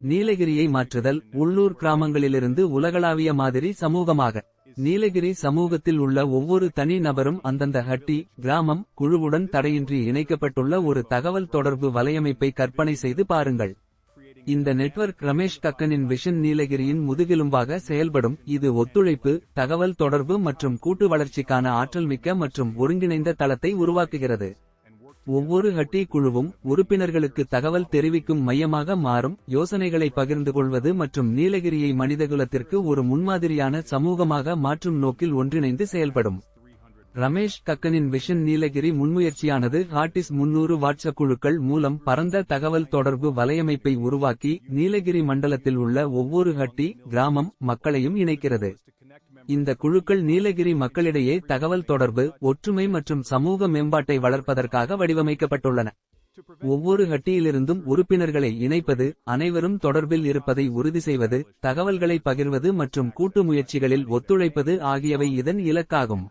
நீலகிரியை மாற்றுதல் உள்ளூர் கிராமங்களிலிருந்து உலகளாவிய மாதிரி சமூகமாக. நீலகிரி சமூகத்தில் உள்ள ஒவ்வொரு தனி நபரும் அந்தந்த ஹட்டி கிராமம் குழுவுடன் தடையின்றி இணைக்கப்பட்டுள்ள ஒரு தகவல் தொடர்பு வலையமைப்பை கற்பனை செய்து பாருங்கள். இந்த நெட்வொர்க் ரமேஷ் கக்கனின் விஷன் நீலகிரியின் முதுகெலும்பாக செயல்படும். இது ஒத்துழைப்பு தகவல் தொடர்பு மற்றும் கூட்டு வளர்ச்சிக்கான ஆற்றல் மிக்க மற்றும் ஒருங்கிணைந்த தளத்தை உருவாக்குகிறது. ஒவ்வொரு ஹட்டி குழுவும் உறுப்பினர்களுக்கு தகவல் தெரிவிக்கும் மையமாக மாறும். யோசனைகளை பகிர்ந்து கொள்வது மற்றும் நீலகிரியை மனிதகுலத்திற்கு ஒரு முன்மாதிரியான சமூகமாக மாற்றும் நோக்கில் ஒன்றிணைந்து செயல்படும். ரமேஷ் கக்கனின் விஷன் நீலகிரி முன்முயற்சியானது ஹார்டிஸ் முன்னூறு வாட்ஸ்அப் குழுக்கள் மூலம் பரந்த தகவல் தொடர்பு வலையமைப்பை உருவாக்கி நீலகிரி மண்டலத்தில் உள்ள ஒவ்வொரு ஹட்டி கிராமம் மக்களையும் இணைக்கிறது. இந்த குழுக்கள் நீலகிரி மக்களிடையே தகவல் தொடர்பு ஒற்றுமை மற்றும் சமூக மேம்பாட்டை வளர்ப்பதற்காக வடிவமைக்கப்பட்டுள்ளன. ஒவ்வொரு ஹட்டியிலிருந்தும் உறுப்பினர்களை இணைப்பது அனைவரும் தொடர்பில் இருப்பதை உறுதி செய்வது தகவல்களை பகிர்வது மற்றும் கூட்டு முயற்சிகளில் ஒத்துழைப்பது ஆகியவை இதன் இலக்காகும்.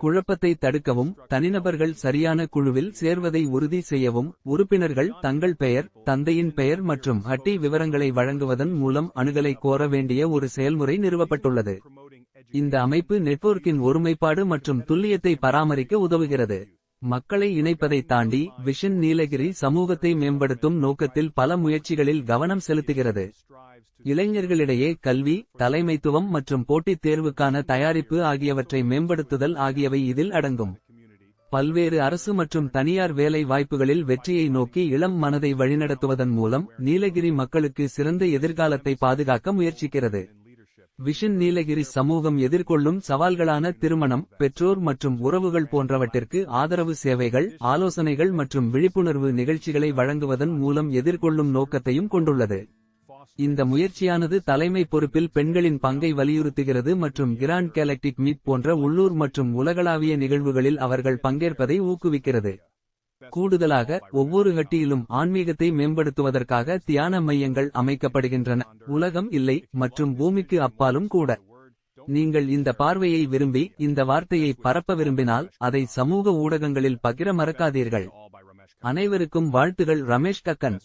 குழப்பத்தை தடுக்கவும் தனிநபர்கள் சரியான குழுவில் சேர்வதை உறுதி செய்யவும் உறுப்பினர்கள் தங்கள் பெயர் தந்தையின் பெயர் மற்றும் ஹட்டி விவரங்களை வழங்குவதன் மூலம் அணுகலை கோர வேண்டிய ஒரு செயல்முறை நிறுவப்பட்டுள்ளது. இந்த அமைப்பு நெட்வொர்க்கின் ஒருமைப்பாடு மற்றும் துல்லியத்தை பராமரிக்க உதவுகிறது. மக்களை இணைப்பதை தாண்டி விஷன் நீலகிரி சமூகத்தை மேம்படுத்தும் நோக்கத்தில் பல முயற்சிகளில் கவனம் செலுத்துகிறது. இளைஞர்களிடையே கல்வி தலைமைத்துவம் மற்றும் போட்டித் தேர்வுக்கான தயாரிப்பு ஆகியவற்றை மேம்படுத்துதல் ஆகியவை இதில் அடங்கும். பல்வேறு அரசு மற்றும் தனியார் வேலை வாய்ப்புகளில் வெற்றியை நோக்கி இளம் மனதை வழிநடத்துவதன் மூலம் நீலகிரி மக்களுக்கு சிறந்த எதிர்காலத்தை பாதுகாக்க முயற்சிக்கிறது. விஷன் நீலகிரி சமூகம் எதிர்கொள்ளும் சவால்களான திருமணம் பெற்றோர் மற்றும் உறவுகள் போன்றவற்றிற்கு ஆதரவு சேவைகள் ஆலோசனைகள் மற்றும் விழிப்புணர்வு நிகழ்ச்சிகளை வழங்குவதன் மூலம் எதிர்கொள்ளும் நோக்கத்தையும் கொண்டுள்ளது. இந்த முயற்சியானது தலைமை பொறுப்பில் பெண்களின் பங்கை வலியுறுத்துகிறது மற்றும் கிராண்ட் கேலக்டிக் மீட் போன்ற உள்ளூர் மற்றும் உலகளாவிய நிகழ்வுகளில் அவர்கள் பங்கேற்பதை ஊக்குவிக்கிறது. கூடுதலாக ஒவ்வொரு ஹட்டியிலும் ஆன்மீகத்தை மேம்படுத்துவதற்காக தியான மையங்கள் அமைக்கப்படுகின்றன. உலகம் இல்லை மற்றும் பூமிக்கு அப்பாலும் கூட. நீங்கள் இந்த பார்வையை விரும்பி இந்த வார்த்தையை பரப்ப விரும்பினால் அதை சமூக ஊடகங்களில் பகிர மறக்காதீர்கள். அனைவருக்கும் வாழ்த்துகள் ரமேஷ் கக்கன்.